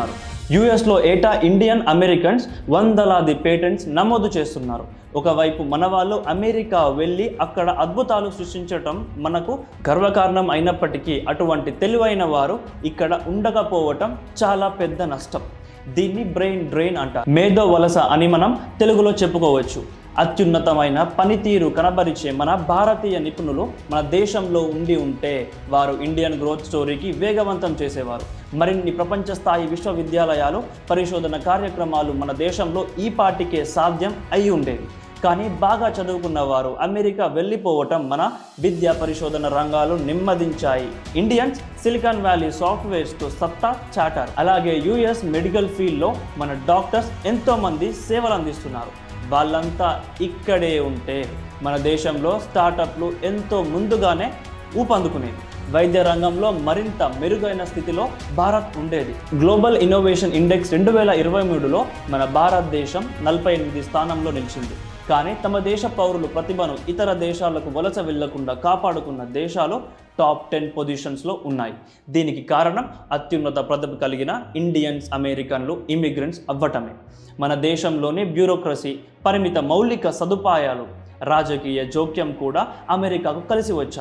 చేస్తున్నారు. యుఎస్లో ఏటా ఇండియన్ అమెరికన్స్ వందలాది పేటెంట్స్ నమోదు చేస్తున్నారు. ఒకవైపు మన వాళ్ళు అమెరికా వెళ్ళి అక్కడ అద్భుతాలు సృష్టించటం మనకు గర్వకారణం అయినప్పటికీ అటువంటి తెలివైన వారు ఇక్కడ ఉండకపోవటం చాలా పెద్ద నష్టం. దీన్ని బ్రెయిన్ డ్రెయిన్ అంట మేధో వలస అని మనం తెలుగులో చెప్పుకోవచ్చు. అత్యున్నతమైన పనితీరు కనబరిచే మన భారతీయ నిపుణులు మన దేశంలో ఉండి ఉంటే వారు ఇండియన్ గ్రోత్ స్టోరీకి వేగవంతం చేసేవారు. మరిన్ని ప్రపంచ స్థాయి విశ్వవిద్యాలయాలు పరిశోధన కార్యక్రమాలు మన దేశంలో ఈ పాటికే సాధ్యం అయి ఉండేవి. కానీ బాగా చదువుకున్న వారు అమెరికా వెళ్ళిపోవటం మన విద్యా పరిశోధన రంగాలు నెమ్మదించాయి. ఇండియన్స్ సిలికాన్ వ్యాలీ సాఫ్ట్వేర్స్తో సత్తా చాటారు. అలాగే యుఎస్ మెడికల్ ఫీల్డ్లో మన డాక్టర్స్ ఎంతోమంది సేవలు అందిస్తున్నారు వాళ్ళంతా ఇక్కడే ఉంటే మన దేశంలో స్టార్టప్లు ఎంతో ముందుగానే ఊపందుకునేది వైద్య రంగంలో మరింత మెరుగైన స్థితిలో భారత్ ఉండేది. గ్లోబల్ ఇన్నోవేషన్ ఇండెక్స్ రెండు వేల ఇరవై మూడులో మన భారతదేశం నలభై ఎనిమిది స్థానంలో నిలిచింది. కానీ తమ దేశ పౌరులు ప్రతిభను ఇతర దేశాలకు వలస వెళ్ళకుండా కాపాడుకున్న దేశాలు టాప్ టెన్ పొజిషన్స్లో ఉన్నాయి. దీనికి కారణం అత్యున్నత ప్రతిభ కలిగిన ఇండియన్స్ అమెరికన్లు ఇమిగ్రెంట్స్ అవ్వటమే. మన దేశంలోని బ్యూరోక్రసీ పరిమిత మౌలిక సదుపాయాలు రాజకీయ జోక్యం కూడా అమెరికాకు కలిసి వచ్చాయి.